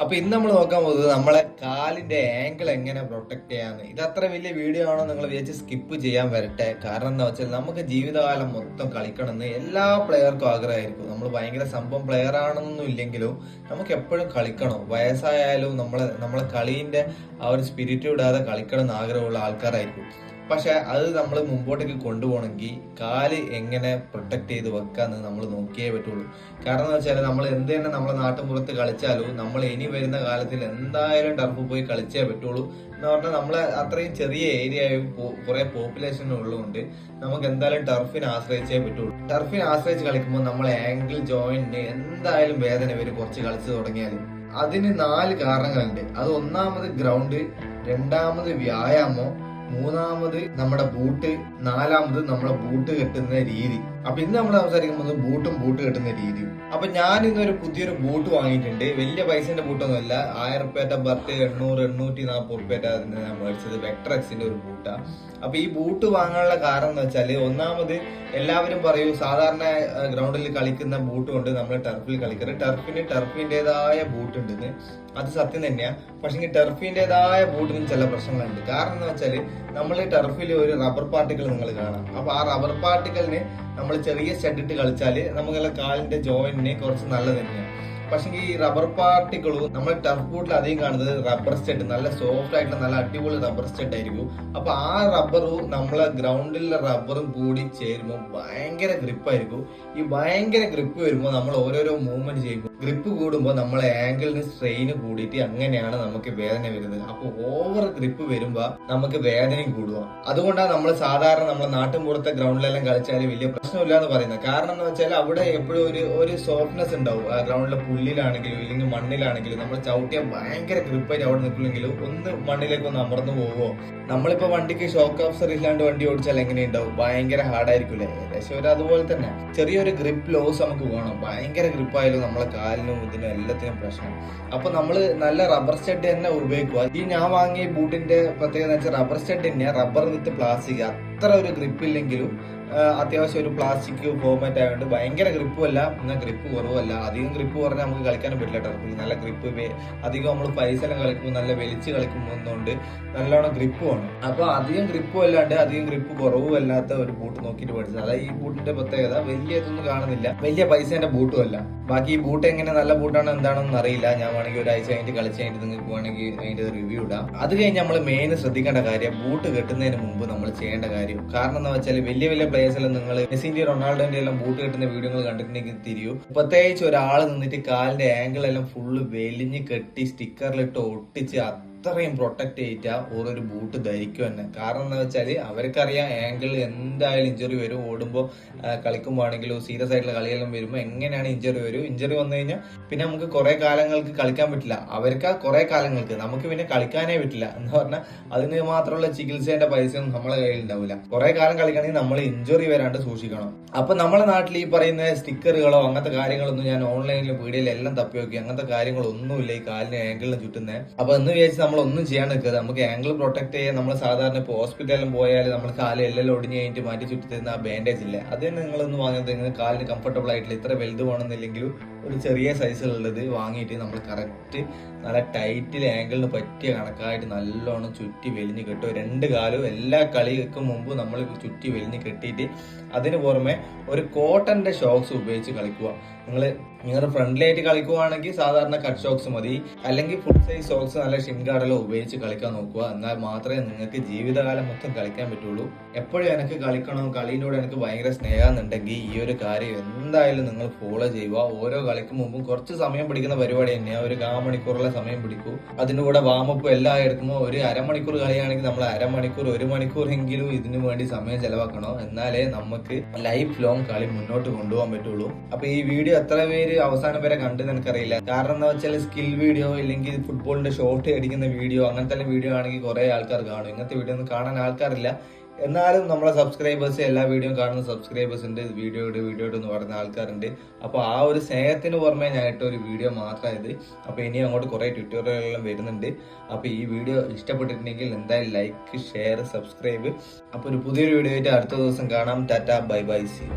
അപ്പൊ ഇന്ന് നമ്മൾ നോക്കാൻ പോകുന്നത് നമ്മളെ കാലിന്റെ ആംഗിൾ എങ്ങനെ പ്രൊട്ടക്ട് ചെയ്യാന്ന്. ഇത് അത്ര വലിയ വീഡിയോ ആണോ നിങ്ങൾ വിചാരിച്ച് സ്കിപ്പ് ചെയ്യാൻ വരട്ടെ? കാരണം എന്താ വെച്ചാൽ നമുക്ക് ജീവിതകാലം മൊത്തം കളിക്കണം എന്ന് എല്ലാ പ്ലെയർക്കും ആഗ്രഹമായിരിക്കും. നമ്മൾ ഭയങ്കര സംഭവം പ്ലെയർ ആണെന്നൊന്നും ഇല്ലെങ്കിലും നമുക്ക് എപ്പോഴും കളിക്കണം. വയസ്സായാലും നമ്മളെ നമ്മളെ കളീന്റെ ആ ഒരു സ്പിരിറ്റ് വിടാതെ കളിക്കണം എന്ന് ആഗ്രഹമുള്ള ആൾക്കാരായിരിക്കും. പക്ഷെ അത് നമ്മൾ മുമ്പോട്ടേക്ക് കൊണ്ടുപോകണമെങ്കിൽ കാൽ എങ്ങനെ പ്രൊട്ടക്ട് ചെയ്ത് വെക്കാന്ന് നമ്മൾ നോക്കിയേ പറ്റുള്ളൂ. കാരണം എന്ന് വെച്ചാൽ നമ്മൾ എന്ത് തന്നെ നമ്മളെ നാട്ടുമ്പുറത്ത് കളിച്ചാലും നമ്മൾ ഇനി വരുന്ന കാലത്തിൽ എന്തായാലും ടർഫ് പോയി കളിച്ചേ പറ്റുള്ളൂ എന്ന് പറഞ്ഞാൽ നമ്മളെ അത്രയും ചെറിയ ഏരിയയും കുറെ പോപ്പുലേഷൻ ഉള്ളതുകൊണ്ട് നമുക്ക് എന്തായാലും ടർഫിനെ ആശ്രയിച്ചേ പറ്റുള്ളൂ. ടർഫിനെ ആശ്രയിച്ച് കളിക്കുമ്പോൾ നമ്മളെ ആംഗിൾ ജോയിന്റിന് എന്തായാലും വേദന വരും കുറച്ച് കളിച്ചു തുടങ്ങിയാൽ അതിന് നാല് കാരണങ്ങളുണ്ട്. അത് ഒന്നാമത് ഗ്രൗണ്ട് രണ്ടാമത് വ്യായാമം മൂന്നാമത് നമ്മുടെ ബൂട്ട് നാലാമത് നമ്മുടെ ബൂട്ട് കെട്ടുന്ന രീതി. അപ്പൊ ഇന്ന് നമ്മൾ സംസാരിക്കുന്നത് ബൂട്ടും ബൂട്ട് കെട്ടുന്ന രീതിയും. അപ്പൊ ഞാൻ ഇന്നൊരു പുതിയൊരു ബൂട്ട് വാങ്ങിയിട്ടുണ്ട്. വലിയ പൈസന്റെ ബൂട്ടൊന്നുമല്ല. ആയിരം റുപ്യേറ്റ ബർത്ത് എണ്ണൂറ് എണ്ണൂറ്റി നാൽപ്പത് റുപ്യേറ്റ ഞാൻ മേടിച്ചത് വെക്ട്രക്സിന്റെ ഒരു ബൂട്ടാ. അപ്പൊ ഈ ബൂട്ട് വാങ്ങാനുള്ള കാരണം എന്ന് വെച്ചാൽ ഒന്നാമത് എല്ലാവരും പറയൂ സാധാരണ ഗ്രൗണ്ടിൽ കളിക്കുന്ന ബൂട്ട് കൊണ്ട് നമ്മൾ ടർഫിൽ കളിക്കരുത്. ടർഫിന് ടർഫിന്റെതായ ബൂട്ട് ഉണ്ടെന്ന്. അത് സത്യം തന്നെയാ. പക്ഷെ ടർഫിന്റെതായ ബൂട്ടിന് ചില പ്രശ്നങ്ങളുണ്ട്. കാരണം എന്ന് വെച്ചാൽ നമ്മൾ ടർഫിൽ ഒരു റബ്ബർ പാർട്ടിക്കിൾ നിങ്ങൾ കാണാം. അപ്പൊ ആ റബ്ബർ പാർട്ടിക്കലിന് നമ്മൾ ചെറിയ ഷെഡിട്ട് കളിച്ചാൽ നമുക്ക് കാലിന്റെ ജോയിന്റിന് കുറച്ച് നല്ലത് തന്നെയാണ്. പക്ഷേ ഈ റബ്ബർ പാർട്ടിക്കിളും നമ്മൾ ടർഫ് ബൂട്ടിൽ അധികം കാണുന്നത് റബ്ബർ സ്റ്റെഡ് നല്ല സോഫ്റ്റ് ആയിട്ടുള്ള നല്ല അടിപൊളി റബ്ബർ സ്റ്റെഡ് ആയിരിക്കും. അപ്പൊ ആ റബ്ബറും നമ്മളെ ഗ്രൗണ്ടിലെ റബ്ബറും കൂടി ചേരുമ്പോൾ ഭയങ്കര ഗ്രിപ്പ് ആയിരിക്കും. ഈ ഭയങ്കര ഗ്രിപ്പ് വരുമ്പോൾ നമ്മൾ ഓരോരോ മൂവ്മെന്റ് ചെയ്യുമ്പോൾ ഗ്രിപ്പ് കൂടുമ്പോൾ നമ്മളെ ആംഗിളിന് സ്ട്രെയിന് കൂടിയിട്ട് അങ്ങനെയാണ് നമുക്ക് വേദന വരുന്നത്. അപ്പൊ ഓവർ ഗ്രിപ്പ് വരുമ്പോൾ നമുക്ക് വേദനയും കൂടുക അതുകൊണ്ടാണ് നമ്മൾ സാധാരണ നമ്മളെ നാട്ടിൻപുറത്തെ ഗ്രൗണ്ടിലെല്ലാം കളിച്ചാൽ വലിയ പ്രശ്നമില്ല എന്ന് പറയുന്നത്. കാരണം എന്ന് വെച്ചാൽ അവിടെ എപ്പോഴും ഒരു ഒരു സോഫ്റ്റ്നെസ് ഉണ്ടാവും. ആ ഗ്രൗണ്ടിലെ പുല്ലിലാണെങ്കിലും ഇല്ലെങ്കിൽ മണ്ണിലാണെങ്കിലും നമ്മൾ ചവിട്ടിയാൽ ഭയങ്കര ഗ്രിപ്പായിട്ട് അവിടെ നിൽക്കില്ലെങ്കിലും ഒന്ന് മണ്ണിലേക്ക് ഒന്ന് അമർന്നു പോവോ. നമ്മളിപ്പോ വണ്ടിക്ക് ഷോക്ക് ഓഫ്സർ ഇല്ലാണ്ട് വണ്ടി ഓടിച്ചാൽ എങ്ങനെയുണ്ടാവും? ഭയങ്കര ഹാർഡായിരിക്കില്ലേ ഏകദേശം ഒരു അതുപോലെ തന്നെ. ചെറിയൊരു ഗ്രിപ്പ് ലോസ് നമുക്ക് വേണം. ഭയങ്കര ഗ്രിപ്പ് ഗ്രിപ്പായാലും നമ്മളെ കാലിനും ഇതിനും എല്ലാത്തിനും പ്രശ്നം. അപ്പൊ നമ്മൾ നല്ല റബ്ബർ സ്റ്റഡ് തന്നെ ഉപയോഗിക്കുക. ഈ ഞാൻ വാങ്ങിയ ബൂട്ടിന്റെ പ്രത്യേകത വെച്ചാൽ റബ്ബർ സ്റ്റഡ് തന്നെയാണ് റബ്ബർ വിത്ത് പ്ലാസ്റ്റിക് അത്ര ഒരു ഗ്രിപ്പ് ഇല്ലെങ്കിലും അത്യാവശ്യം ഒരു പ്ലാസ്റ്റിക് ഫോർമാറ്റ് ആയതുകൊണ്ട് ഭയങ്കര ഗ്രിപ്പും അല്ല. എന്നാൽ ഗ്രിപ്പ് കുറവല്ല. അധികം ഗ്രിപ്പ് കുറഞ്ഞാൽ നമുക്ക് കളിക്കാനും പറ്റില്ല ടർഫിൽ നല്ല ഗ്രിപ്പ് അധികം നമ്മൾ പൈസ കളിക്കുമ്പോൾ നല്ല വലിച്ച് കളിക്കുമ്പോന്നുകൊണ്ട് നല്ലോണം ഗ്രിപ്പ് വേണം. അപ്പോൾ അധികം ഗ്രിപ്പ് അല്ലാണ്ട് അധികം ഗ്രിപ്പ് കുറവും അല്ലാത്ത ഒരു ബൂട്ട് നോക്കിയിട്ട് പഠിച്ചത്. അതായത് ഈ ബൂട്ടിന്റെ പ്രത്യേകത. വലിയ ഇതൊന്നും കാണുന്നില്ല. വലിയ പൈസേന്റെ ബൂട്ടും അല്ല. ബാക്കി ഈ ബൂട്ട് എങ്ങനെ നല്ല ബൂട്ടാണോ എന്താണെന്ന് അറിയില്ല. ഞാൻ വേണമെങ്കിൽ ഒരാഴ്ച കഴിഞ്ഞിട്ട് കളിച്ച് കഴിഞ്ഞിട്ട് നിങ്ങൾക്ക് വേണമെങ്കിൽ അതിന്റെ റിവ്യൂ ഇടാം. അത് കഴിഞ്ഞ് നമ്മൾ മെയിൻ ശ്രദ്ധിക്കേണ്ട കാര്യം ബൂട്ട് കെട്ടുന്നതിന് മുമ്പ് നമ്മൾ ചെയ്യേണ്ട കാര്യം. കാരണം എന്താ വെച്ചാൽ വലിയ വലിയ പ്ലേയേഴ്സ് എല്ലാം നിങ്ങൾ മെസ്സിന്റെ റൊണാൾഡോന്റെ എല്ലാം ബൂട്ട് കെട്ടുന്ന വീഡിയോകൾ കണ്ടിട്ടുണ്ടെങ്കിൽ തിരിയൂ. പ്രത്യേകിച്ച് ഒരാൾ നിന്നിട്ട് കാലിന്റെ ആംഗിൾ എല്ലാം ഫുള്ള് വെലിഞ്ഞ് കെട്ടി സ്റ്റിക്കറിലിട്ട് ഒട്ടിച്ച് അത്രയും പ്രൊട്ടക്ട് ചെയ്തിട്ടാ ഓരോ ബൂട്ട് ധരിക്കും തന്നെ കാരണം എന്താ വെച്ചാൽ അവർക്കറിയാം ആംഗിൾ എന്തായാലും ഇഞ്ചുറി വരും. ഓടുമ്പോൾ കളിക്കുമ്പോൾ ആണെങ്കിലും സീരിയസ് ആയിട്ടുള്ള കളിയെല്ലാം വരുമ്പോൾ എങ്ങനെയാണ് ഇഞ്ചുറി വരും? ഇഞ്ചുറി വന്നു കഴിഞ്ഞാൽ പിന്നെ നമുക്ക് കുറെ കാലങ്ങൾക്ക് കളിക്കാൻ പറ്റില്ല. അവർക്ക് കുറെ കാലങ്ങൾക്ക് നമുക്ക് പിന്നെ കളിക്കാനേ പറ്റില്ല. എന്ന് പറഞ്ഞാൽ അതിന് മാത്രമുള്ള ചികിത്സേന്റെ പൈസയൊന്നും നമ്മളെ കയ്യിൽ ഉണ്ടാവില്ല കുറെ കാലം കളിക്കണമെങ്കിൽ നമ്മൾ ഇഞ്ചുറി വരാണ്ട് സൂക്ഷിക്കണം. അപ്പൊ നമ്മുടെ നാട്ടിൽ ഈ പറയുന്ന സ്റ്റിക്കറുകളോ അങ്ങനത്തെ കാര്യങ്ങളൊന്നും ഞാൻ ഓൺലൈനിലും വീഡിയോയിലും എല്ലാം തപ്പി നോക്കി അങ്ങനത്തെ കാര്യങ്ങളൊന്നുമില്ല ഈ കാലിന് ആംഗിളിന് ചുറ്റുന്നത് അപ്പൊ എന്ന് വിചാരിച്ച് നമ്മൾ ഒന്നും ചെയ്യാൻ നിൽക്കുക നമുക്ക് ആംഗിൾ പ്രൊട്ടക്ട് ചെയ്യാൻ നമ്മൾ സാധാരണ ഇപ്പോൾ ഹോസ്പിറ്റലിലും പോയാൽ നമ്മൾ കാൽ എല്ലാം ഒടിഞ്ഞ് കഴിഞ്ഞിട്ട് മാറ്റി ചുറ്റി തരുന്ന ആ ബാൻഡേജ് ഇല്ല? അത് തന്നെ നിങ്ങളൊന്ന് വാങ്ങുന്നത് നിങ്ങൾ കാലിന് കംഫർട്ടബിൾ ആയിട്ടില്ല? ഇത്ര വലുത് വേണമെന്നില്ലെങ്കിലും ഒരു ചെറിയ സൈസിലുള്ളത് വാങ്ങിയിട്ട് നമ്മൾ കറക്റ്റ് നല്ല ടൈറ്റിൽ ആംഗിളിന് പറ്റിയ കണക്കായിട്ട് നല്ലോണം ചുറ്റി വെലിഞ്ഞ് കെട്ടും. രണ്ട് കാലും എല്ലാ കളിക്കും മുമ്പ് നമ്മൾ ചുറ്റി വെലിഞ്ഞ് കെട്ടിയിട്ട് അതിന് പുറമെ ഒരു കോട്ടന്റെ ഷോക്സ് ഉപയോഗിച്ച് കളിക്കുക. നിങ്ങൾ നിങ്ങൾ ഫ്രണ്ട്ലിയായിട്ട് കളിക്കുവാണെങ്കിൽ സാധാരണ കട്ട് ഷോക്സ് മതി. അല്ലെങ്കിൽ ഫുൾ സൈസ് ഷോക്സ് നല്ല ഷിൻഗാർഡെല്ലാം ഉപയോഗിച്ച് കളിക്കാൻ നോക്കുക. എന്നാൽ മാത്രമേ നിങ്ങൾക്ക് ജീവിതകാലം മൊത്തം കളിക്കാൻ പറ്റുള്ളൂ. എപ്പോഴും എനിക്ക് കളിക്കണം കളിയിലൂടെ എനിക്ക് ഭയങ്കര സ്നേഹമെന്നുണ്ടെങ്കിൽ ഈ ഒരു കാര്യം എന്തായാലും നിങ്ങൾ ഫോളോ ചെയ്യുക. ഓരോ കളിക്ക് മുമ്പും കുറച്ച് സമയം പിടിക്കുന്ന പരിപാടി തന്നെയാണ് ഒരു കാ മണിക്കൂറുള്ള സമയം പിടിക്കൂ. അതിന്റെ കൂടെ വാമപ്പ് എല്ലാം എടുക്കുമ്പോൾ ഒരു അരമണിക്കൂർ കളിയാണെങ്കിൽ നമ്മൾ അരമണിക്കൂർ ഒരു മണിക്കൂറെങ്കിലും ഇതിനു വേണ്ടി സമയം ചെലവാക്കണം? എന്നാലേ നമുക്ക് ലൈഫ് ലോങ് കളി മുന്നോട്ട് കൊണ്ടുപോകാൻ പറ്റുള്ളൂ. അപ്പൊ ഈ വീഡിയോ എത്ര പേര് അവസാനം വരെ കണ്ടെന്ന് എനിക്കറിയില്ല. കാരണം എന്താ വെച്ചാൽ സ്കിൽ വീഡിയോ ഇല്ലെങ്കിൽ ഫുട്ബോളിന്റെ ഷോട്ട് അടിക്കുന്ന വീഡിയോ അങ്ങനത്തെ വീഡിയോ ആണെങ്കിൽ കുറെ ആൾക്കാർ കാണും. ഇങ്ങനത്തെ വീഡിയോ ഒന്നും കാണാൻ ആൾക്കാരില്ല. എന്നാലും നമ്മളെ സബ്സ്ക്രൈബേഴ്സ് എല്ലാ വീഡിയോയും കാണുന്ന സബ്സ്ക്രൈബേഴ്സ് ഉണ്ട്. വീഡിയോ ഇട് വീഡിയോ എന്ന് പറയുന്ന ആൾക്കാരുണ്ട്. അപ്പോൾ ആ ഒരു സ്നേഹത്തിന് പുറമെ ഞാൻ ഇട്ട ഒരു വീഡിയോ മാത്രമായത് അപ്പോൾ ഇനി അങ്ങോട്ട് കുറേ ട്യൂട്ടോറിയലെല്ലാം വരുന്നുണ്ട്. അപ്പോൾ ഈ വീഡിയോ ഇഷ്ടപ്പെട്ടിട്ടുണ്ടെങ്കിൽ എന്തായാലും ലൈക്ക് ഷെയർ സബ്സ്ക്രൈബ് അപ്പോൾ ഒരു പുതിയൊരു വീഡിയോ ആയിട്ട് അടുത്ത ദിവസം കാണാം. Tata bye bye C